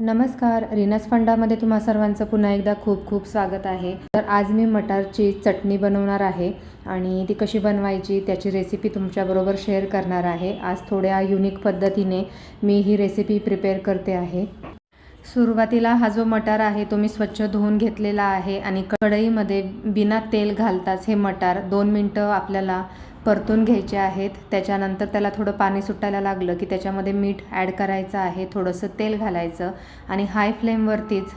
नमस्कार रिनस फंडामध्ये तुम्हा सर्वांचं पुन्हा एकदा खूप खूप स्वागत आहे. तर आज मी मटारची चटणी बनवणार आहे आणि ती कशी बनवायची त्याची रेसिपी तुमच्याबरोबर शेअर करणार आहे. आज थोड्या युनिक पद्धतीने मी ही रेसिपी प्रिपेअर करते आहे. सुरुवातीला हा जो मटार आहे तो मी स्वच्छ धुवून घेतलेला आहे आणि कढईमध्ये बिना तेल घालताच हे मटार दोन मिनटं आपल्याला परतून घ्यायचे आहेत. त्याच्यानंतर त्याला थोडं पाणी सुटायला लागलं की त्याच्यामध्ये मीठ ॲड करायचं आहे. थोडंसं तेल घालायचं आणि हाय फ्लेमवरतीच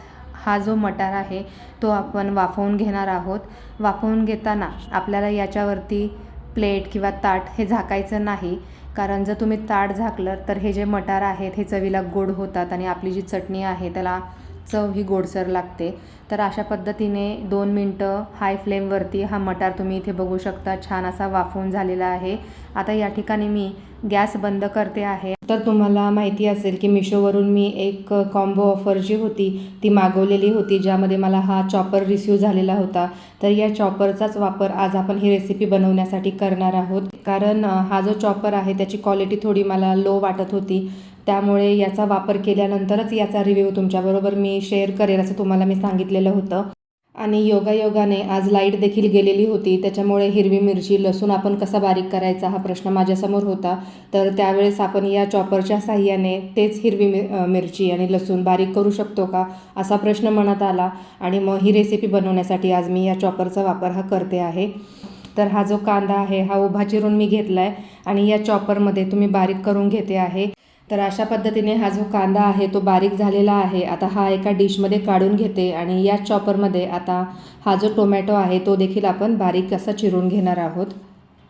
हा जो मटार आहे तो आपण वाफवून घेणार आहोत. वाफवून घेताना आपल्याला याच्यावरती प्लेट किंवा ताट हे झाकायचं नाही. कारण जर तुम्ही ताट झाकलं तर हे जे मटार आहेत हे चवीला गोड होतात आणि आपली जी चटणी आहे त्याला चव ही गोडसर लागते. तर अशा पद्धतीने दोन मिनटं हाय फ्लेमवरती हा मटार तुम्ही इथे बघू शकता. छान असा वाफवून झालेला आहे. आता या ठिकाणी मी गॅस बंद करते आहे. तर तुम्हाला माहिती असेल की मिशोवरून मी एक कॉम्बो ऑफर जी होती ती मागवलेली होती ज्यामध्ये मला हा चॉपर रिसीव झालेला होता. तर या चॉपरचाच वापर आज आपण ही रेसिपी बनवण्यासाठी करणार आहोत. कारण हा जो चॉपर आहे त्याची क्वालिटी थोडी मला लो वाटत होती. त्यामुळे याचा वापर केल्यानंतरच याचा रिव्ह्यू तुमच्याबरोबर मी शेअर करेल असं तुम्हाला मी सांगितलेलं होतं. आणि योगायोगाने आज लाइट देखील गेलेली होती. त्याच्यामुळे हिरवी मिरची लसूण आपण कसा बारीक करायचा हा प्रश्न माझ्यासमोर होता. तर त्यावेळेस आपण या चॉपरच्या साह्याने तेच हिरवी मि मिरची आणि लसूण बारीक करू शकतो का असा प्रश्न मनात आला. आणि मग ही रेसिपी बनवण्यासाठी आज मी या चॉपरचा वापर हा करते आहे. तर हा जो कांदा आहे हा उभा चिरून मी घेतला आहे आणि या चॉपरमध्ये तुम्ही बारीक करून घेते आहे. तर अशा पद्धतीने हा जो कांदा आहे तो बारीक झालेला आहे. आता हा एका डिशमध्ये काढून घेते आणि या चॉपरमध्ये आता हा जो टोमॅटो आहे तो देखील आपण बारीक असा चिरून घेणार आहोत.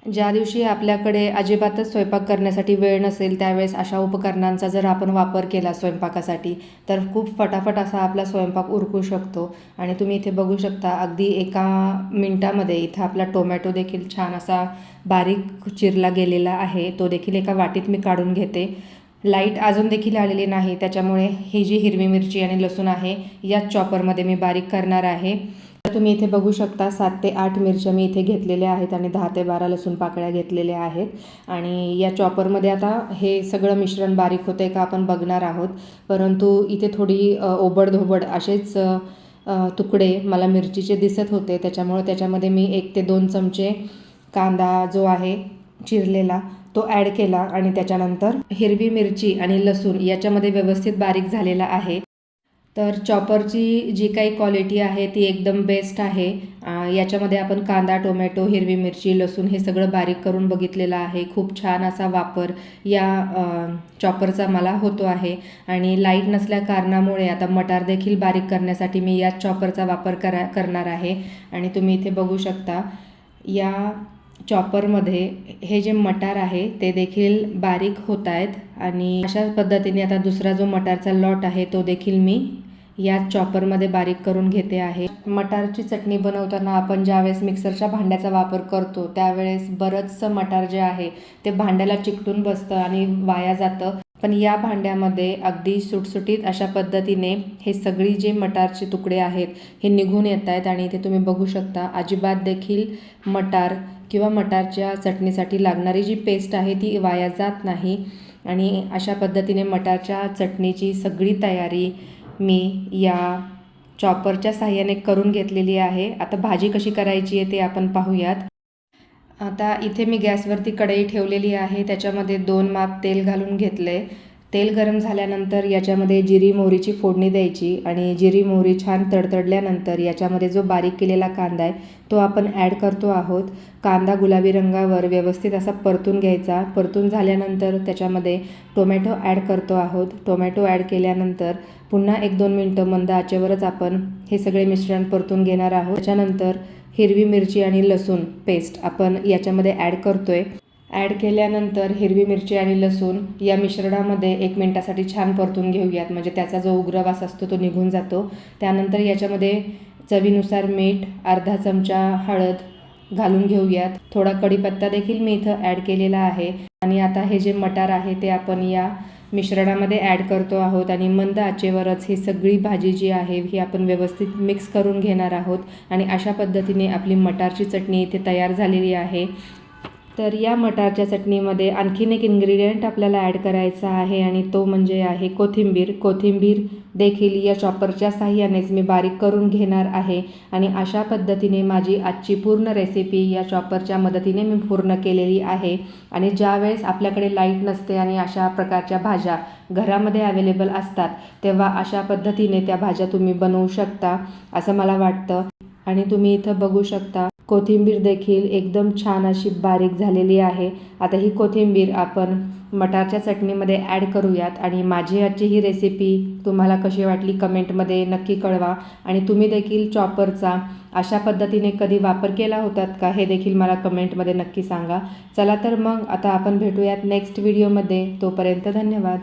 ज्या दिवशी आपल्याकडे अजिबातच स्वयंपाक करण्यासाठी वेळ नसेल त्यावेळेस अशा उपकरणांचा जर आपण वापर केला स्वयंपाकासाठी तर खूप फटाफट असा आपला स्वयंपाक उरकू शकतो. आणि तुम्ही इथे बघू शकता अगदी एका मिनटामध्ये इथं आपला टोमॅटो देखील छान असा बारीक चिरला गेलेला आहे. तो देखील एका वाटीत मी काढून घेते. लाइट अजून देखील आलेली नाही. त्याच्यामुळे ही जी हिरवी मिरची आणि लसूण आहे याच चॉपरमध्ये मी बारीक करणार आहे. तर तुम्ही इथे बघू शकता सात ते आठ मिरच्या मी इथे घेतलेल्या आहेत आणि दहा ते बारा लसूण पाकळ्या घेतलेल्या आहेत. आणि या चॉपरमध्ये आता हे सगळं मिश्रण बारीक होतं आहे का आपण बघणार आहोत. परंतु इथे थोडी ओबडधोबड असेच तुकडे मला मिरचीचे दिसत होते. त्याच्यामुळे त्याच्यामध्ये मी एक ते दोन चमचे कांदा जो आहे चिरलेला तो ॲड केला आणि त्याच्यानंतर हिरवी मिरची आणि लसूण याच्यामध्ये व्यवस्थित बारीक झालेला आहे. तर चॉपरची जी काही क्वालिटी आहे ती एकदम बेस्ट आहे. याच्यामध्ये आपण कांदा टोमॅटो हिरवी मिरची लसूण हे सगळं बारीक करून बघितलेलं आहे. खूप छान असा वापर या चॉपरचा मला होतो आहे. आणि लाइट नसल्या कारणामुळे आता मटार देखील बारीक करण्यासाठी मी याच चॉपरचा वापर करा करणार आहे. आणि तुम्ही इथे बघू शकता या चॉपरमध्ये हे जे मटार आहे ते देखील बारीक होत आहेत आणि अशा पद्धतीने आता दुसरा जो मटारचा लॉट आहे तो देखील मी या चॉपरमध्ये बारीक करून घेते आहे. मटारची चटणी बनवताना आपण ज्यावेळेस मिक्सरच्या भांड्याचा वापर करतो त्यावेळेस बरंचसं मटार जे आहे ते भांड्याला चिकटून बसतं आणि वाया जातं. पण या भांड्यामध्ये अगदी सुटसुटीत अशा पद्धतीने हे सगळी जे मटारचे तुकडे आहेत हे निघून येत आहेत आणि इथे तुम्ही बघू शकता. अजिबात देखील मटार किंवा मटारच्या चटणीसाठी लागणारी जी पेस्ट आहे ती वाया जात नाही. आणि अशा पद्धतीने मटारच्या चटणीची सगळी तयारी मी या चॉपरच्या साह्याने करून घेतलेली आहे. आता भाजी कशी करायची आहे ते आपण पाहूयात. आता इथे मी गॅसवरती कढई ठेवलेली आहे त्याच्यामध्ये दोन माप तेल घालून घेतले तेल गरम झाल्यानंतर याच्यामध्ये जिरी मोहरीची फोडणी द्यायची आणि जिरी मोहरी छान तडतडल्यानंतर याच्यामध्ये जो बारीक केलेला कांदा आहे तो आपण ॲड करतो आहोत. कांदा गुलाबी रंगावर व्यवस्थित असा परतून घ्यायचा. परतून झाल्यानंतर त्याच्यामध्ये टोमॅटो ॲड करतो आहोत. टोमॅटो ॲड केल्यानंतर पुन्हा एक दोन मिनटं मंद आचेवरच आपण हे सगळे मिश्रण परतून घेणार आहोत. त्याच्यानंतर हिरवी मिरची आणि लसूण पेस्ट आपण याच्यामध्ये ॲड करतो आहे ॲड केल्यानंतर हिरवी मिरची आणि लसूण या मिश्रणामध्ये एक मिनटासाठी छान परतून घेऊयात. म्हणजे त्याचा जो उग्रवास असतो तो निघून जातो. त्यानंतर याच्यामध्ये चवीनुसार मीठ अर्धा चमचा हळद घालून घेऊयात. थोडा कढीपत्ता देखील मी इथं ॲड केलेला आहे. आणि आता हे जे मटार आहे ते आपण या मिश्रणामध्ये ॲड करतो आहोत आणि मंद आचेवरच ही सगळी भाजी जी आहे ही आपण व्यवस्थित मिक्स करून घेणार आहोत. आणि अशा पद्धतीने आपली मटारची चटणी इथे तयार झालेली आहे. तर या मटारच्या चटणीमध्ये आणखीन एक इन्ग्रेडियंट आपल्याला ॲड करायचा आहे आणि तो म्हणजे आहे कोथिंबीर. कोथिंबीर देखील या चॉपरच्या साह्यानेच मी बारीक करून घेणार आहे आणि अशा पद्धतीने माझी आजची पूर्ण रेसिपी या चॉपरच्या मदतीने मी पूर्ण केलेली आहे. आणि ज्यावेळेस आपल्याकडे लाइट नसते आणि अशा प्रकारच्या भाज्या घरामध्ये अवेलेबल असतात तेव्हा अशा पद्धतीने त्या भाज्या तुम्ही बनवू शकता असं मला वाटतं. आणि तुम्ही इथं बघू शकता कोथिंबीर देखील एकदम छान अशी बारीक झालेली आहे. आता ही कोथिंबीर आपण मटारच्या चटणीमध्ये ॲड करूयात आणि माझी आजची ही रेसिपी तुम्हाला कशी वाटली कमेंटमध्ये नक्की कळवा. आणि तुम्ही देखील चॉपरचा अशा पद्धतीने कधी वापर केला होतात का हे देखील मला कमेंटमध्ये नक्की सांगा. चला तर मग आता आपण भेटूयात नेक्स्ट व्हिडिओमध्ये तोपर्यंत धन्यवाद.